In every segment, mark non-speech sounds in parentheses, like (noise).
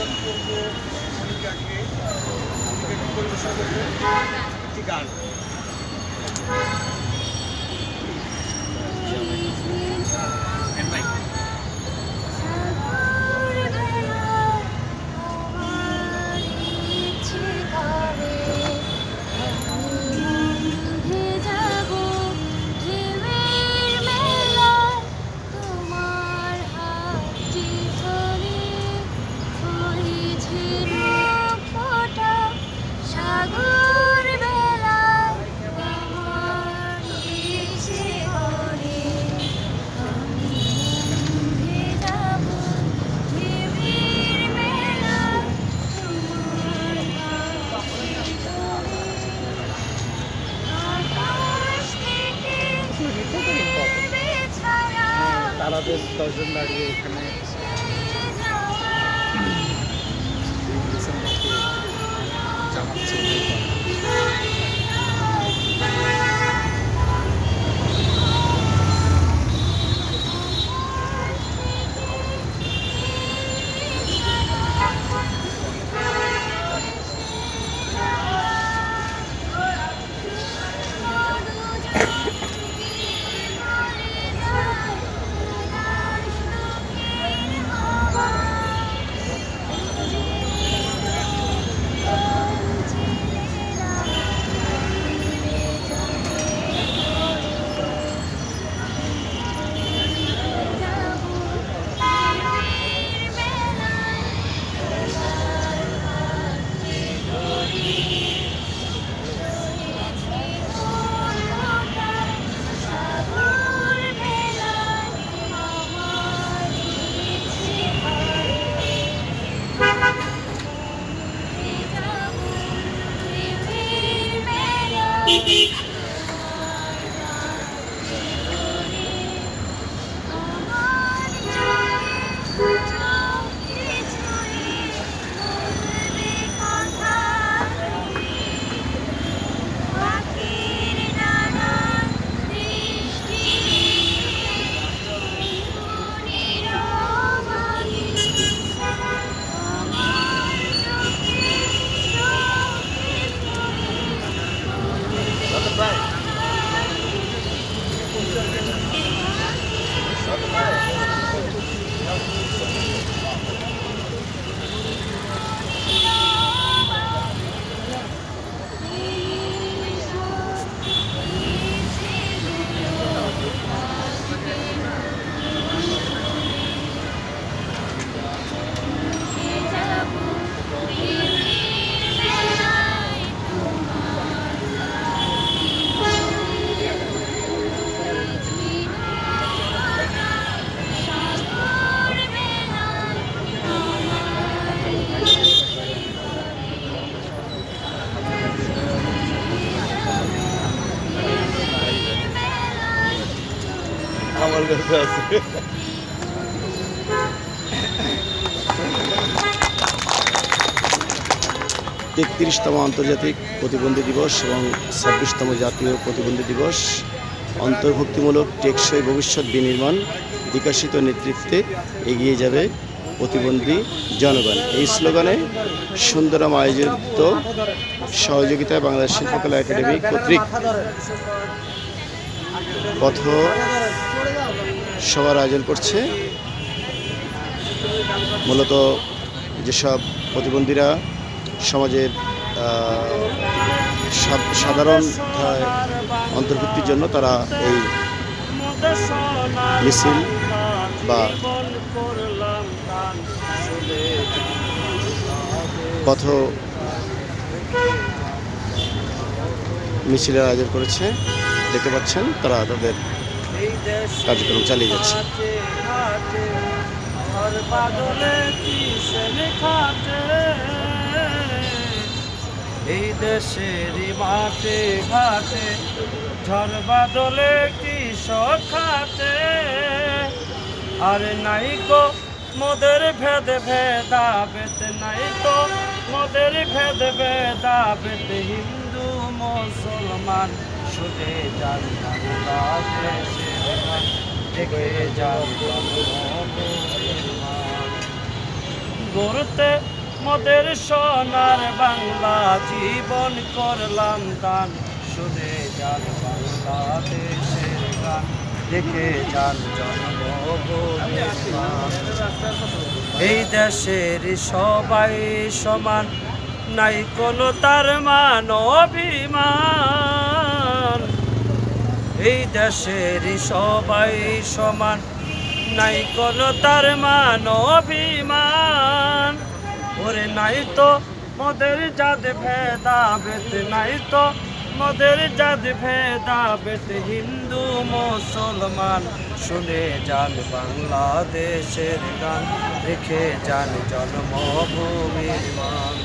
আমি করব মনিকাকে মনিকাকে পরিবেশন করব একটি গান সাগর আমার (laughs) তেত্রিশতম আন্তর্জাতিক প্রতিবন্ধী দিবস এবং ছাব্বিশতম জাতীয় প্রতিবন্ধী দিবস, অন্তর্ভুক্তিমূলক টেকসই ভবিষ্যৎ বিনির্মাণ বিকাশিত নেতৃত্বে এগিয়ে যাবে প্রতিবন্ধী জনগণ। এই স্লোগানে সুন্দরম আয়োজিত সহযোগিতায় বাংলাদেশ শিল্পকলা একাডেমি কর্তৃক পথ সবার আয়োজন করছে। মূলত যেসব প্রতিবন্ধীরা সমাজের সাধারণ অন্তর্ভুক্তির জন্য তারা এই মিছিল বা পথ মিছিলের আয়োজন করেছে। দেখতে পাচ্ছেন তারা তাদের কার্যক্রম চালিয়ে যাচ্ছে। এই দেশেরই মাঠে ঘাটে ঝড় বাদলে কৃষক খাটে আর নাই গো, মোদের ভেদ ভেদা বেত নাই তো মোদের ভেদ ভেদা বেত হিন্দু, মুসলমান। শুনে যান মোদের সোনার বাংলা জীবন করলাম দান শুনে যান বাংলাদেশের গান। দেখে যান এই দেশের সবাই সমান। নাই কোনো তার মান অভিমান। এই দেশের সবাই সমান। নাই কোনো তার মান অভিমান। ওরে নাই তো মোদের জাত ভেদা বেত নাই তো মোদের জাত ভেদা বেত হিন্দু, মুসলমান। শুনে যান বাংলাদেশের গান রেখে যান জন্মভূমির মান।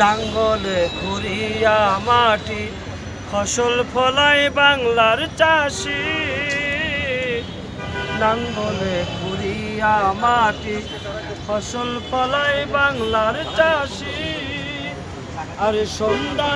নাঙ্গলে খুরিয়া মাটি ফসল ফলাই বাংলার চাষি। নাঙ্গলে খুরিয়া মাটি, ফসল ফলাই বাংলার চাষি। আর সন্ধ্যা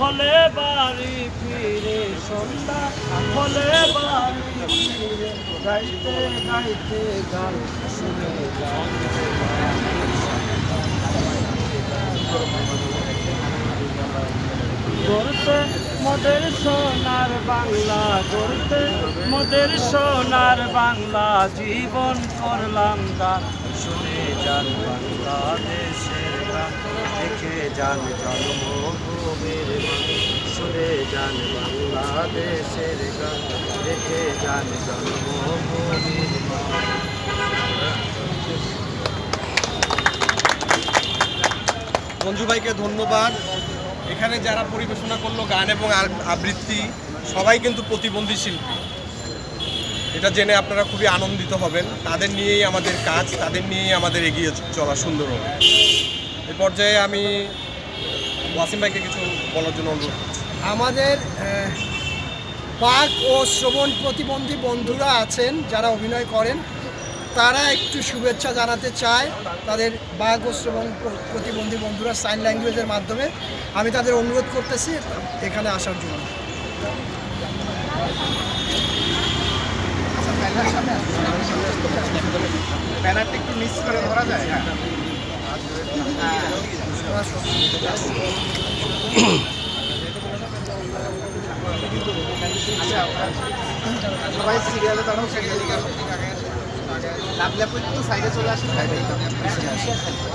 হলে বাড়ি ফিরে, সন্ধ্যা হলে বাড়ি ফিরে, গাইতে গাইতে গান শুনে গড়তে মোদের সোনার বাংলা গড়তে মোদের সোনার বাংলা জীবন করলাম দান শুনে যান বাংলাদেশের গান দেখে যান জন্মভূমির শুনে যান বাংলাদেশের গান দেখে যান জন্মভূমির মঞ্জু ভাইকে ধন্যবাদ। এখানে যারা পরিবেশনা করল গান এবং আবৃত্তি, সবাই কিন্তু প্রতিবন্ধী শিল্পী। এটা জেনে আপনারা খুবই আনন্দিত হবেন। তাদের নিয়েই আমাদের কাজ, তাদের নিয়েই আমাদের এগিয়ে চলা সুন্দর হবে। এ পর্যায়ে আমি ওয়াসিম ভাইকে কিছু বলার জন্য অনুরোধ আমাদের বাক ও শ্রবণ প্রতিবন্ধী বন্ধুরা আছেন, যারা অভিনয় করেন। তারা একটু শুভেচ্ছা জানাতে চায় তাদের শ্রবণ প্র- প্রতিবন্ধী বন্ধুরা সাইন ল্যাঙ্গুয়েজের মাধ্যমে। আমি তাদের অনুরোধ করতেছি এখানে আসার জন্য। ধরা যায় সবাই সিরিয়ালে দাঁড়াও লাভলে একটু সাইডে চলে আসেন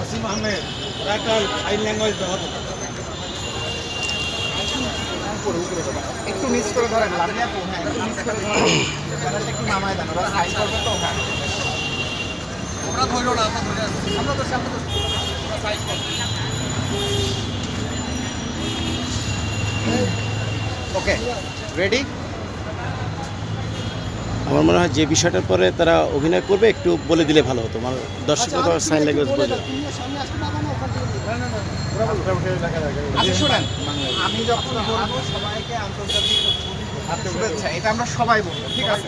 আসিম আহমেদ একটা সাইন ল্যাঙ্গুয়েজ একটু মিস করে ধরেন লাভলে হ্যাঁ একটু মিস করে ধরেন। একটু নামায় দেন ওরা সাইড করবে তো হ্যাঁ। আমরা ধরলো না আমরা ধরে আছি আমরা তো সামনে তো সাইড করব। ওকে রেডি আমার মনে হয় যে বিষয়টার পরে তারা অভিনয় করবে একটু বলে দিলে ভালো হতো। মানে দর্শকরা তো সাইন ল্যাঙ্গুয়েজ বোঝে আচ্ছা আমি যখন বলব সবাইকে আন্তর্জাতিক শুভেচ্ছা এটা আমরা সবাই বলব ঠিক আছে?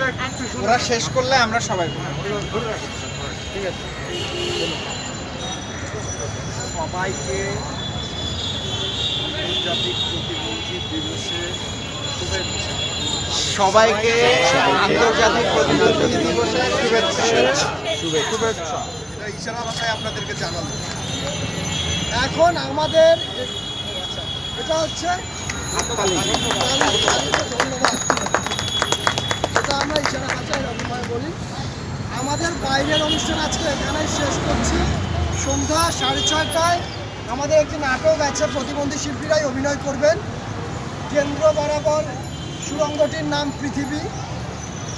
ওরা শেষ করলে আমরা সবাই বলব ঠিক আছে। সবাইকে আন্তর্জাতিক প্রতিবন্ধী দিবসে সবাইকে আন্তর্জাতিক প্রতিবন্ধী দিবসের শুভেচ্ছা। শুভেচ্ছা। ইশারা ভাষায় আপনাদেরকে জানাব এখন আমাদের এটা হচ্ছে ধন্যবাদ এটা আমরা ইশারা ভাষায় অভিনয় বলি। আমাদের বাইরের অনুষ্ঠান আজকে এখানেই শেষ করছি। সন্ধ্যা সাড়ে ছয়টায় আমাদের একটি নাটক আছে প্রতিবন্ধী শিল্পীরাই অভিনয় করবেন। কেন্দ্র বরাবর সুরঙ্গটির নাম পৃথিবী।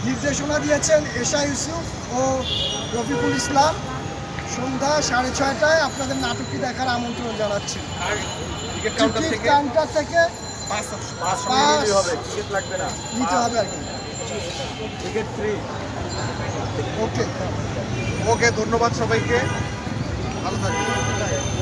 নির্দেশনা দিয়েছেন এশা ইউসুফ ও রফিকুল ইসলাম। সন্ধ্যা সাড়ে ছয়টায় আপনাদের নাটকটি দেখার আমন্ত্রণ জানাচ্ছি। টিকিট কাউন্টার থেকে কাউন্টার থেকে পাঁচ পাঁচ পাঁচ হবে টিকিট লাগবে না। নিতে হবে আর কি। ওকে ওকে ধন্যবাদ সবাইকে। ভালো থাকবেন।